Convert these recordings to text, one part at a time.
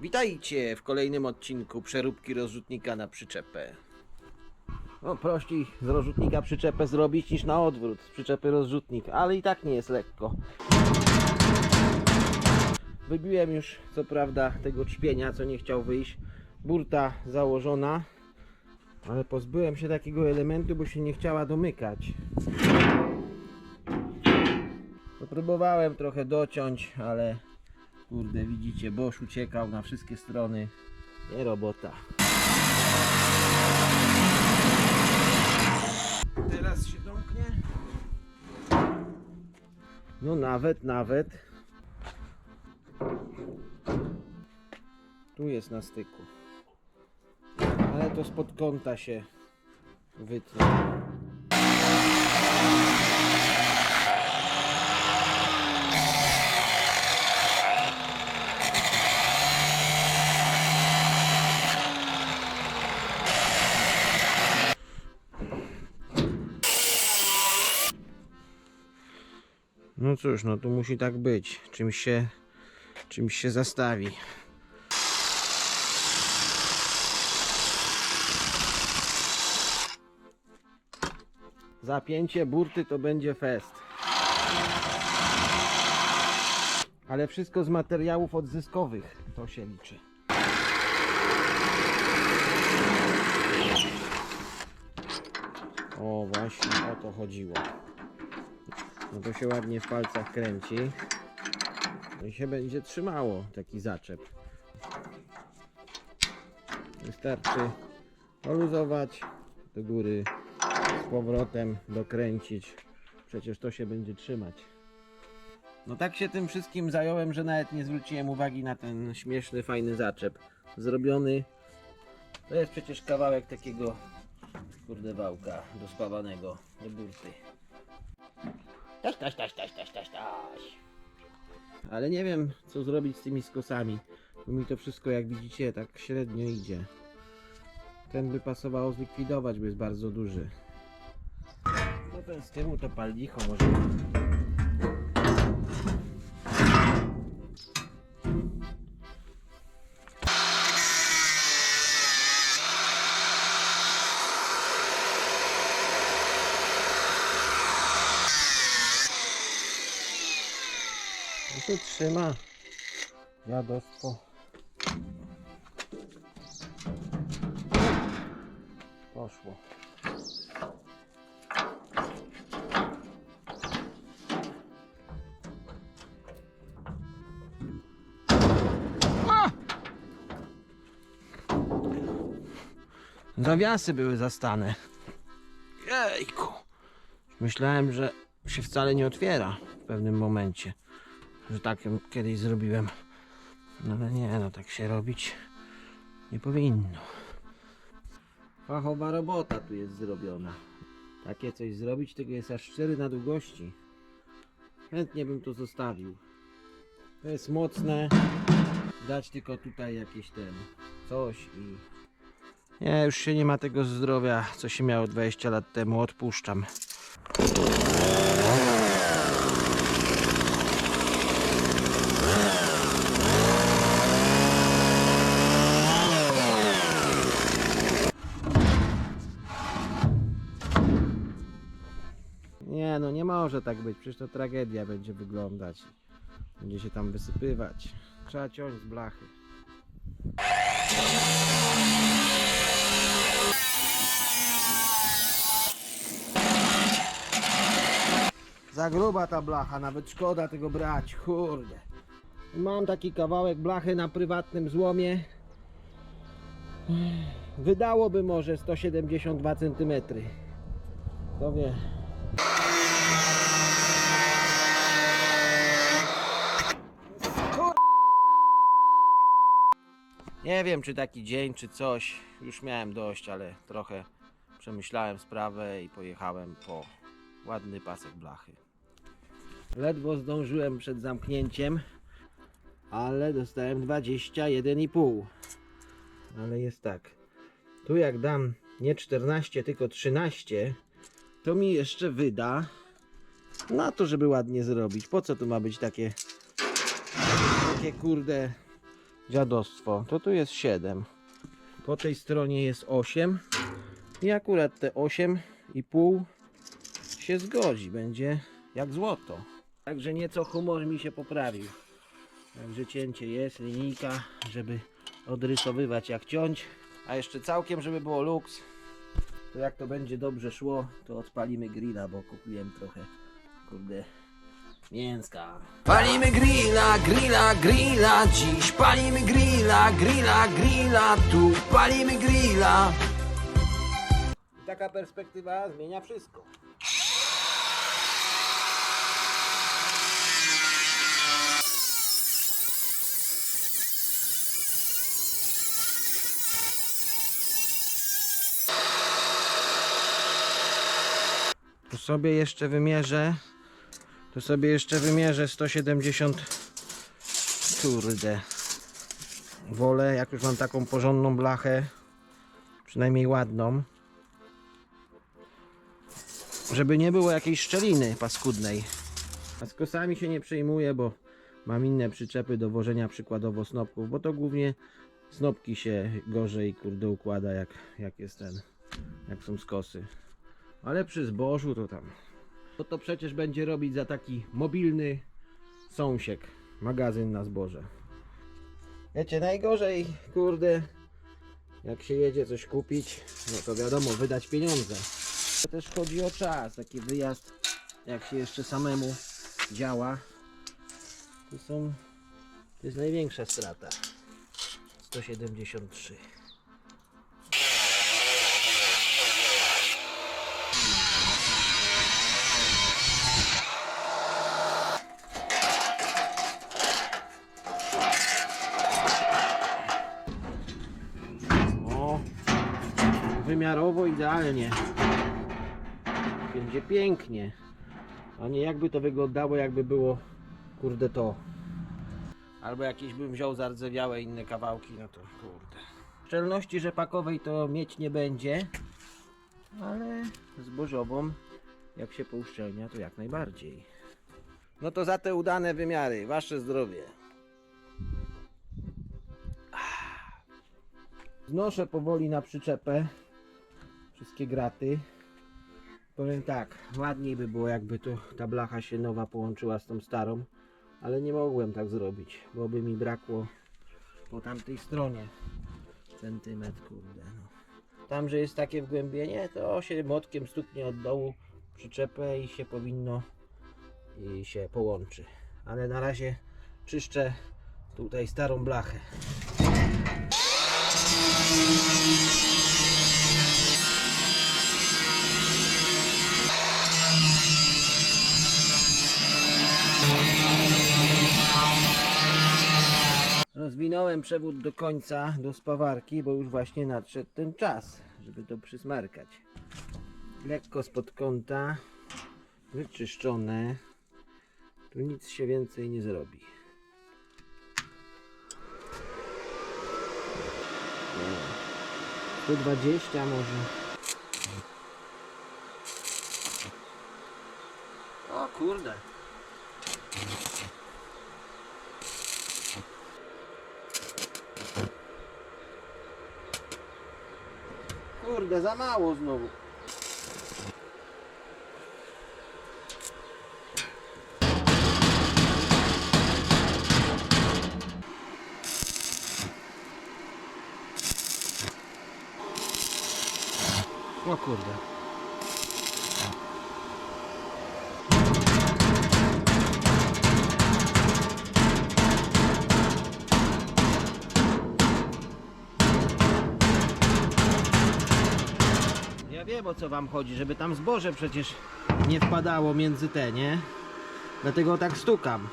Witajcie w kolejnym odcinku przeróbki rozrzutnika na przyczepę. No prościej z rozrzutnika przyczepę zrobić niż na odwrót z przyczepy rozrzutnik, ale i tak nie jest lekko. Wybiłem już co prawda tego trzpienia, co nie chciał wyjść. Burta założona, ale pozbyłem się takiego elementu, bo się nie chciała domykać. To próbowałem trochę dociąć, ale Kurde, widzicie, Bosch uciekał na wszystkie strony. Nie robota. Teraz się domknie. No nawet, nawet. Tu jest na styku. Ale to spod kąta się wytnie. No cóż, no tu musi tak być. Czymś się, czymś się zastawi. Zapięcie burty to będzie fest. Ale wszystko z materiałów odzyskowych. To się liczy. O, właśnie o to chodziło. No to się ładnie w palcach kręci. No i się będzie trzymało taki zaczep. Wystarczy poluzować do góry, powrotem dokręcić. Przecież to się będzie trzymać. No tak się tym wszystkim zająłem, że nawet nie zwróciłem uwagi na ten śmieszny, fajny zaczep. Zrobiony. To jest przecież kawałek takiego kurde wałka do spawanego, do burty. Taś, taś, taś, taś, taś, taś, taś. Ale nie wiem, co zrobić z tymi skosami. Bo mi to wszystko, jak widzicie, tak średnio idzie. Ten by pasowało zlikwidować, bo jest bardzo duży. No ten z tyłu to pal może. To trzyma. Jadostwo. Zawiasy były zastane. Jejku. Myślałem, że się wcale nie otwiera w pewnym momencie. Że tak kiedyś zrobiłem. No ale nie, no tak się robić nie powinno. Fachowa robota tu jest zrobiona. Takie coś zrobić, tego jest aż 4 na długości. Chętnie bym to zostawił. To jest mocne. Dać tylko tutaj jakieś ten coś i... Nie, już się nie ma tego zdrowia, co się miało 20 lat temu. Odpuszczam. Nie, no nie może tak być, przecież to tragedia będzie wyglądać. Będzie się tam wysypywać. Trzeba ciąć z blachy. Za gruba ta blacha, nawet szkoda tego brać, kurde. Mam taki kawałek blachy na prywatnym złomie. Wydałoby może 172 cm. Kto wie. Nie wiem, czy taki dzień, czy coś. Już miałem dość, ale trochę przemyślałem sprawę i pojechałem po ładny pasek blachy. Ledwo zdążyłem przed zamknięciem, ale dostałem 21,5. Ale jest tak. Tu jak dam nie 14, tylko 13, to mi jeszcze wyda na to, żeby ładnie zrobić. Po co tu ma być takie takie kurde dziadostwo? To tu jest 7. Po tej stronie jest 8 i akurat te 8,5 się zgodzi, będzie jak złoto. Także nieco humor mi się poprawił. Także cięcie jest, linijka, żeby odrysowywać jak ciąć. A jeszcze całkiem, żeby było luks, to jak to będzie dobrze szło, to odpalimy grilla, bo kupiłem trochę, kurde, mięska. Palimy grilla, grilla, grilla, dziś palimy grilla, grilla, grilla, tu palimy grilla. I taka perspektywa zmienia wszystko. Sobie jeszcze wymierzę. Tu sobie jeszcze wymierzę 170. Kurde. Wolę, jak już mam taką porządną blachę, przynajmniej ładną, żeby nie było jakiejś szczeliny paskudnej. A z kosami się nie przejmuję, bo mam inne przyczepy do wożenia przykładowo snopków, bo to głównie snopki się gorzej kurde układa jak, jak jest ten, jak są skosy. Ale przy zbożu to tam. To to przecież będzie robić za taki mobilny sąsiek, magazyn na zboże. Wiecie, najgorzej, kurde, jak się jedzie coś kupić, no to wiadomo, wydać pieniądze. To też chodzi o czas, taki wyjazd, jak się jeszcze samemu działa, to są, to jest największa strata. 173. wymiarowo idealnie. Będzie pięknie. A nie jakby to wyglądało, jakby było kurde to. Albo jakieś bym wziął zardzewiałe inne kawałki, no to kurde. Szczelności rzepakowej to mieć nie będzie, ale zbożową, jak się pouszczelnia, to jak najbardziej. No to za te udane wymiary, wasze zdrowie. Znoszę powoli na przyczepę wszystkie graty. Powiem tak, ładniej by było jakby to ta blacha się nowa połączyła z tą starą, ale nie mogłem tak zrobić, bo by mi brakło po tamtej stronie centymetr, kurde no. Tam, że jest takie wgłębienie, to się motkiem stuknie od dołu przyczepę i się powinno i się połączy. Ale na razie czyszczę tutaj starą blachę. Rozwinąłem przewód do końca, do spawarki, bo już właśnie nadszedł ten czas, żeby to przysmarkać. Lekko spod kąta, wyczyszczone. Tu nic się więcej nie zrobi. Nie. 120 może. O kurde. Kurde, za mało znowu. O kurde. O co wam chodzi, żeby tam zboże przecież nie wpadało między te, nie? Dlatego tak stukam.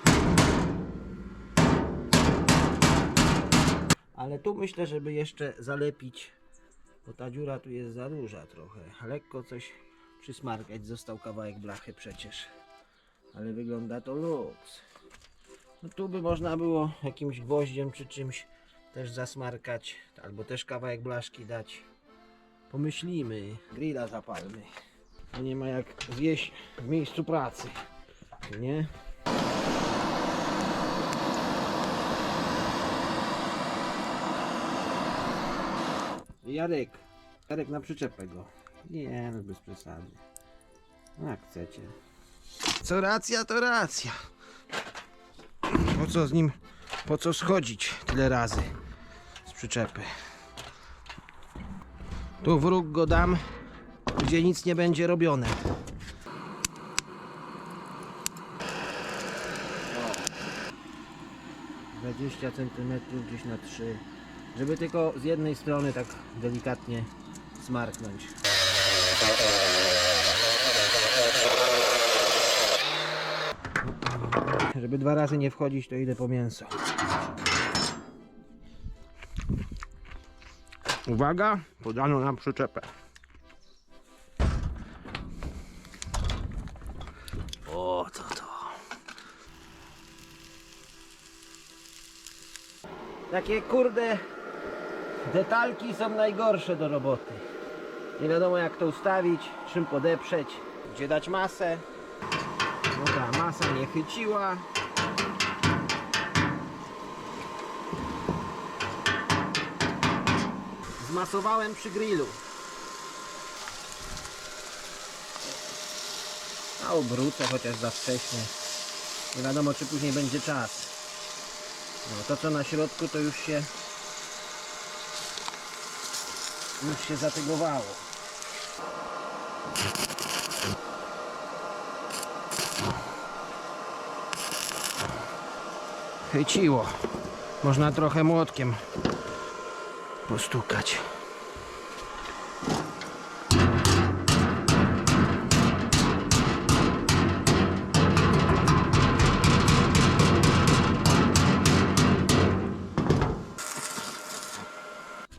Ale tu myślę, żeby jeszcze zalepić, bo ta dziura tu jest za duża trochę. Lekko coś przysmarkać, został kawałek blachy przecież. Ale wygląda to luks. No tu by można było jakimś gwoździem czy czymś też zasmarkać, albo też kawałek blaszki dać pomyślimy. Grilla zapalmy. To nie ma jak zjeść w miejscu pracy. Nie? Jarek, Jarek na przyczepę go. Nie, no bez przesady. No Jak chcecie. Co racja, to racja. Po co z nim, po co schodzić tyle razy z przyczepy? Tu wróg go dam, gdzie nic nie będzie robione. 20 cm gdzieś na 3 żeby tylko z jednej strony tak delikatnie smarknąć. Żeby dwa razy nie wchodzić, to idę po mięso. Uwaga, podano nam przyczepę. O, to to. Takie kurde detalki są najgorsze do roboty. Nie wiadomo jak to ustawić, czym podeprzeć, gdzie dać masę. Dobra, masa nie chyciła. Zmasowałem przy grillu. A obrócę chociaż za wcześnie. Nie wiadomo czy później będzie czas. No, to co na środku to już się już się zatygowało. Chyciło. Można trochę młotkiem postukać.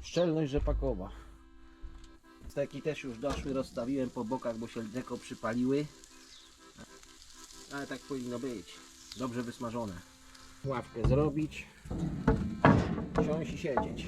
Szczelność rzepakowa. Steki też już doszły, rozstawiłem po bokach, bo się lekko przypaliły. Ale tak powinno być. Dobrze wysmażone. Ławkę zrobić. Siąść i siedzieć.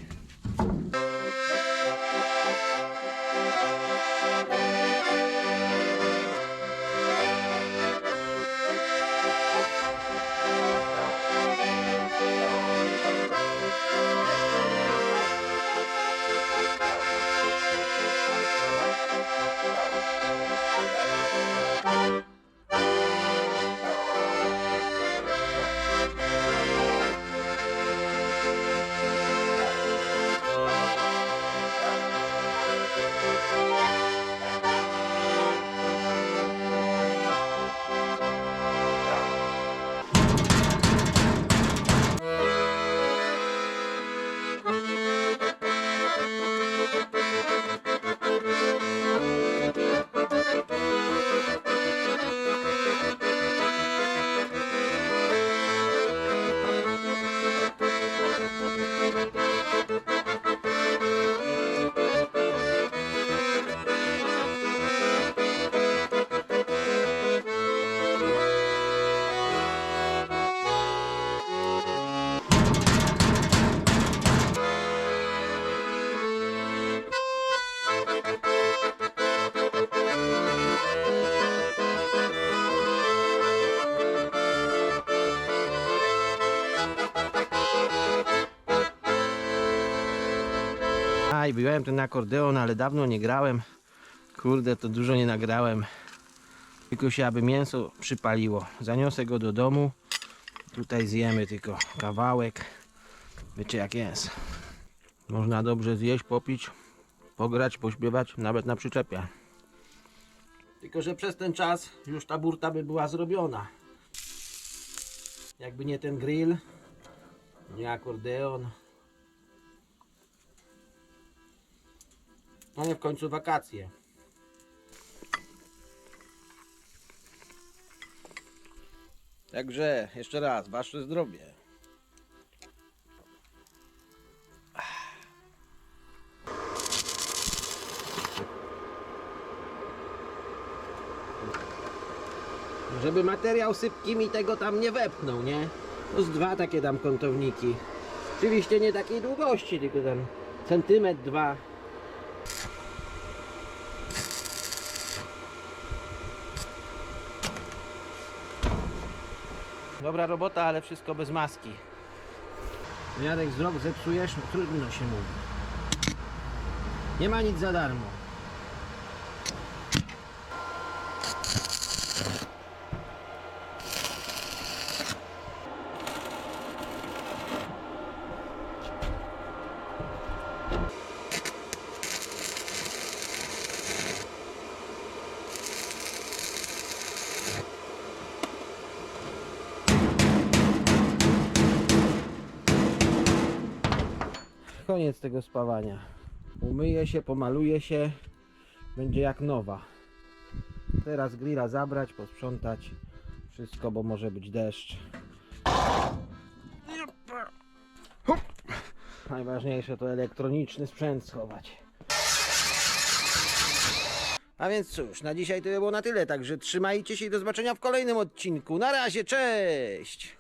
Aj, wyjąłem ten akordeon, ale dawno nie grałem. Kurde, to dużo nie nagrałem. Tylko się aby mięso przypaliło. Zaniosę go do domu. Tutaj zjemy tylko kawałek. Wiecie jak jest. Można dobrze zjeść, popić, pograć, pośpiewać, nawet na przyczepie. Tylko, że przez ten czas już ta burta by była zrobiona. Jakby nie ten grill, nie akordeon, Mamy w końcu wakacje. Także jeszcze raz, wasze zdrowie. Żeby materiał sypki mi tego tam nie wepchnął, nie? To z dwa takie tam kątowniki. Oczywiście nie takiej długości, tylko tam centymetr, dwa. Dobra robota, ale wszystko bez maski. Jarek, wzrok zepsujesz? No, trudno się mówi. Nie ma nic za darmo. Koniec tego spawania. Umyje się, pomaluje się, będzie jak nowa. Teraz grilla zabrać, posprzątać wszystko, bo może być deszcz. Najważniejsze to elektroniczny sprzęt schować. A więc cóż, na dzisiaj to by było na tyle, także trzymajcie się i do zobaczenia w kolejnym odcinku. Na razie, cześć!